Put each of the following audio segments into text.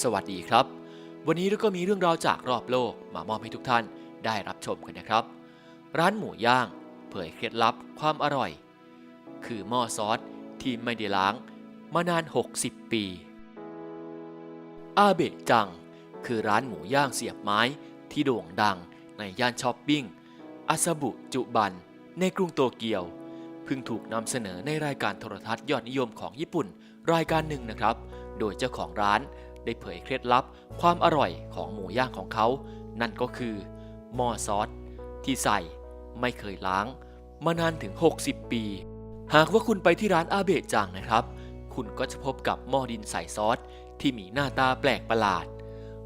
สวัสดีครับ วันนี้เราก็มีเรื่องราวจากรอบโลกมามอบให้ทุกท่านได้รับชมกันนะครับ ร้านหมูย่าง เผยเคล็ดลับความอร่อย คือหม้อซอสที่ไม่ได้ล้างมานาน 60 ปี อาเบะจัง คือร้านหมูย่างเสียบไม้ที่โด่งดังในย่านช้อปปิ้งอาซาบุจุบัน ในกรุงโตเกียวเพิ่งถูกนำเสนอในรายการโทรทัศน์ยอดนิยมของญี่ปุ่น รายการหนึ่งนะครับ โดยเจ้าของร้าน ได้เผยเคล็ดลับความอร่อยของหมูย่างของเขา นั่นก็คือหม้อซอสที่ใส่ไม่เคยล้าง มานานถึง 60 ปี หากว่าคุณไปที่ร้านอาเบะจังนะครับ คุณก็จะพบกับหม้อดินใส่ซอสที่มีหน้าตาแปลกประหลาด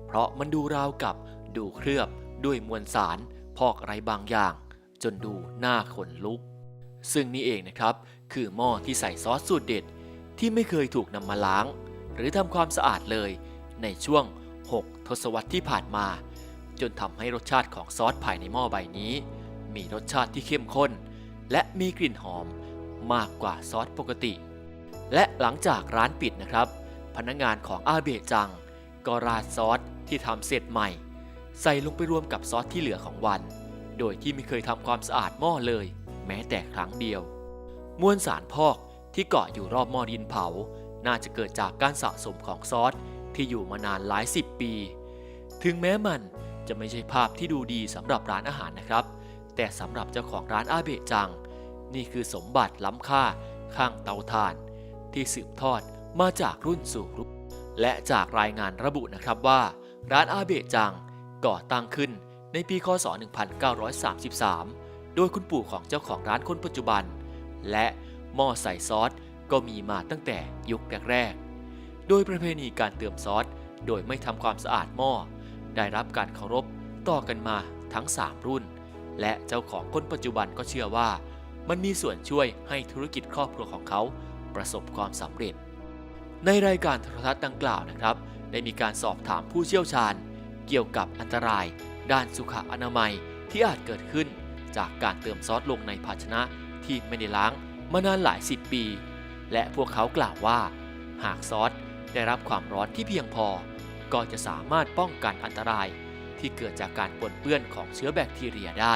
เพราะมันดูราวกับดูเคลือบด้วยมวลสารพอกอะไรบางอย่าง จนดูหน้าขนลุก ซึ่งนี่เองนะครับ คือหม้อที่ใส่ซอสสูตรเด็ดที่ไม่เคยถูกนำมาล้าง หรือทำความสะอาดเลย ในช่วง 6 ทศวรรษที่ผ่านมา จนทำให้รสชาติของซอสภายในหม้อใบนี้ มีรสชาติที่เข้มข้น และมีกลิ่นหอมมากกว่าซอสปกติ และหลังจากร้านปิดนะครับ พนักงานของอาเบจัง ก็ราดซอสที่ทำเสร็จใหม่ ใส่ลงไปรวมกับซอสที่เหลือของวัน โดยที่ไม่เคยทำความสะอาดหม้อเลย แม้แต่ครั้งเดียว มวลสารพอกที่เกาะอยู่รอบหม้อดินเผา น่าจะเกิดจากการสะสมของซอสที่อยู่มานานหลายสิบปี ถึงแม้มันจะไม่ใช่ภาพที่ดูดีสำหรับร้านอาหารนะครับ แต่สำหรับเจ้าของร้านอาเบะจัง นี่คือสมบัติล้ำค่าข้างเตาถ่าน ที่สืบทอดมาจากรุ่นสู่รุ่นและจากรายงานระบุนะครับว่า ร้านอาเบะจังก่อตั้งขึ้นในปีคศ 1933 โดยคุณปู่ของเจ้าของร้านคนปัจจุบัน และหม้อใส่ซอส ก็มีมาตั้งแต่ยุคแรกๆ โดยประเพณีการเติมซอส โดยไม่ทำความสะอาดหม้อ ได้รับการเคารพต่อกันมาทั้ง 3 รุ่น และเจ้าของคนปัจจุบันก็เชื่อว่า มันมีส่วนช่วยให้ธุรกิจครอบครัวของเขาประสบความสำเร็จ ในรายการโทรทัศน์ดังกล่าวนะครับ ได้มีการสอบถามผู้เชี่ยวชาญ เกี่ยวกับอันตราย ด้านสุขอนามัยที่อาจเกิดขึ้น จากการเติมซอสลงในภาชนะที่ไม่ได้ล้างมานานหลายสิบปี และพวกเขากล่าวว่า หากซอสได้รับความร้อนที่เพียงพอ ก็จะสามารถป้องกันอันตรายที่เกิดจากการปนเปื้อนของเชื้อแบคทีเรียได้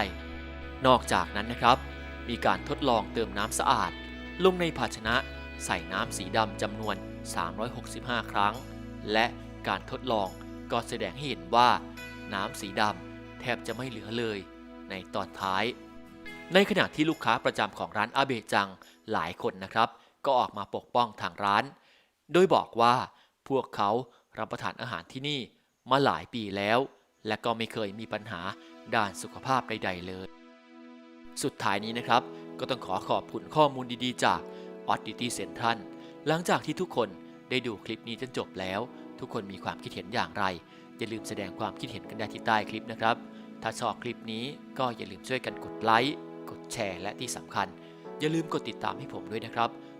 นอกจากนั้นนะครับ มีการทดลองเติมน้ำสะอาด ลงในภาชนะใส่น้ำสีดำจำนวน 365 ครั้ง และการทดลองก็แสดงให้เห็นว่า น้ำสีดำแทบจะไม่เหลือเลย ในตอนท้าย ในขณะที่ลูกค้าประจำของร้านอาเบจังหลายคนนะครับ ก็ออกมาปกป้องทางร้าน โดยบอกว่าพวกเขารับประทานอาหารที่นี่มาหลายปีแล้ว และก็ไม่เคยมีปัญหาด้านสุขภาพใด ๆ เลย สุดท้ายนี้นะครับ ก็ต้องขอขอบคุณข้อมูลดีๆ จาก Oddity Central หลังจากที่ทุกคนได้ดูคลิปนี้จนจบแล้ว ทุกคนมีความคิดเห็นอย่างไร อย่าลืมแสดงความคิดเห็นกันได้ที่ใต้คลิปนะครับ ถ้าชอบคลิปนี้ก็อย่าลืมช่วยกันกดไลค์กดแชร์และที่สำคัญ อย่าลืมกดติดตามให้ผมด้วยนะครับ